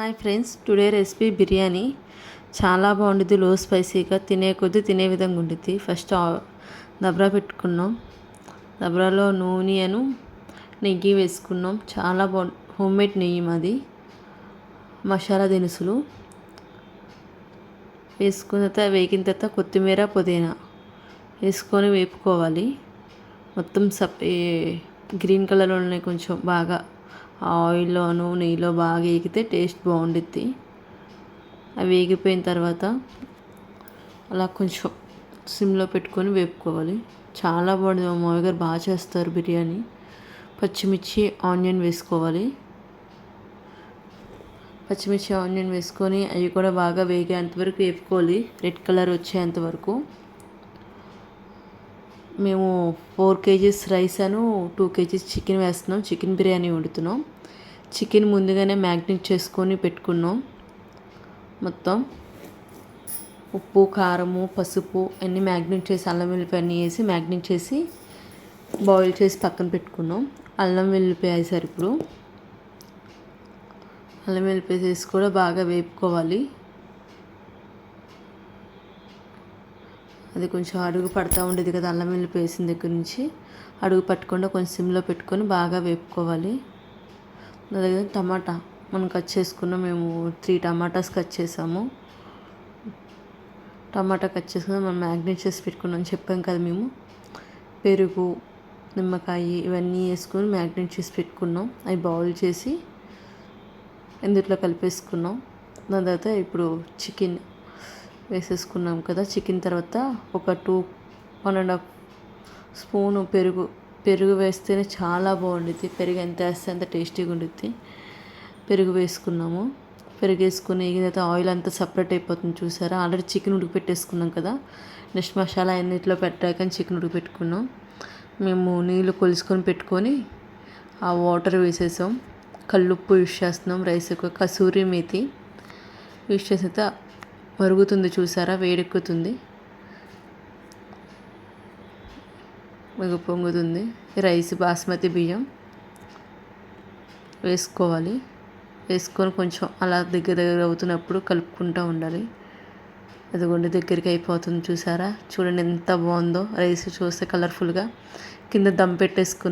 Hi friends today recipe biryani. చాలా బాగుంటుంది లో స్పైసీగా. తినే కొద్దీ తినే విధంగా ఉంటుంది ఫస్ట్ దబ్రా పెట్టుకున్నాం. దబ్రాలో నూనె అను నెయ్యి వేసుకున్నాం. చాలా బాగు హోమ్మేడ్ నెయ్యి మాది. మసాలా దినుసులు వేసుకున్న తర్వాత వేగిన తర్వాత కొత్తిమీర పుదీనా వేసుకొని వేపుకోవాలి. మొత్తం సప్ గ్రీన్ కలర్లో ఉన్నాయి కొంచెం బాగా ఆయిల్లోను నెయ్యిలో బాగా వేగితే టేస్ట్ బాగుండిద్ది. అవి వేగిపోయిన తర్వాత అలా కొంచెం సిమ్లో పెట్టుకొని వేపుకోవాలి. చాలా బాగుంది మా మామయ్య గారు బాగా చేస్తారు బిర్యానీ. పచ్చిమిర్చి ఆనియన్ వేసుకోవాలి. పచ్చిమిర్చి ఆనియన్ వేసుకొని అవి కూడా బాగా వేగేంత వరకు వేపుకోవాలి. రెడ్ కలర్ వచ్చేంత వరకు. మేము ఫోర్ కేజీస్ రైస్ అను టూ కేజీస్ చికెన్ వేస్తున్నాం. చికెన్ బిర్యానీ వండుతున్నాం. చికెన్ ముందుగానే మ్యాగ్నేట్ చేసుకొని పెట్టుకున్నాం. మొత్తం ఉప్పు కారము పసుపు అన్నీ మ్యాగ్నేట్ చేసి అల్లం వెల్లిపాయ అన్నీ వేసి మ్యాగ్నేట్ చేసి బాయిల్ చేసి పక్కన పెట్టుకున్నాం. అల్లం వెల్లిపాయ వేసారు ఇప్పుడు అల్లం వెల్లిపాయ వేసి కూడా బాగా వేపుకోవాలి. అది కొంచెం అడుగు పడతా ఉండేది కదా అల్లం వెల్లుల్లి వేసిన దగ్గర నుంచి. అడుగు పట్టకుండా కొంచెం సిమ్లో పెట్టుకొని బాగా వేపుకోవాలి. నా దగ్గర టమాటా మనం కట్ చేసుకున్నాం మేము త్రీ టమాటాస్ కట్ చేసాము. టమాటా కట్ చేసుకుని మనం మ్యాగ్నేట్ చేసి పెట్టుకున్నాం చెప్పాం కదా మేము. పెరుగు నిమ్మకాయ ఇవన్నీ వేసుకొని మ్యాగ్నేట్ చేసి పెట్టుకున్నాం. అవి బౌల్ చేసి ఇందుట్లో కలిపేసుకున్నాం. దాని తర్వాత ఇప్పుడు చికెన్ వేసేసుకున్నాం కదా చికెన్ తర్వాత ఒక two one and half spoon పెరుగు పెరుగు వేస్తేనే చాలా బాగుండుద్ది. పెరుగు ఎంత వేస్తే అంత టేస్టీగా ఉండుద్ది. పెరుగు వేసుకున్నాము. పెరుగు వేసుకుని వేగిన తర్వాత ఆయిల్ అంతా సపరేట్ అయిపోతుంది చూసారా? ఆల్రెడీ చికెన్ ఉడికిపెట్టేసుకున్నాం కదా. నెక్స్ట్ మసాలా అన్నిట్లో పెట్టాక చికెన్ ఉడికిపెట్టుకున్నాం. మేము నీళ్ళు కొలుసుకొని పెట్టుకొని ఆ వాటర్ వేసేసాం. కల్లుప్పు యూస్ చేస్తున్నాం. రైస్ ఎక్కువ కసూరి మేతి యూస్ చేసిన మరుగుతుంది చూసారా? వేడెక్కుతుంది. మిగ పొంగుతుంది. రైస్ బాస్మతి బియ్యం వేసుకోవాలి. వేసుకొని కొంచెం అలా దగ్గర దగ్గర అవుతున్నప్పుడు కలుపుకుంటూ ఉండాలి. అదిగోండి దగ్గరికి అయిపోతుంది చూసారా? చూడండి ఎంత బాగుందో. రైస్ చూస్తే కలర్ఫుల్గా కింద దమ్ పెట్టేసుకున్నాం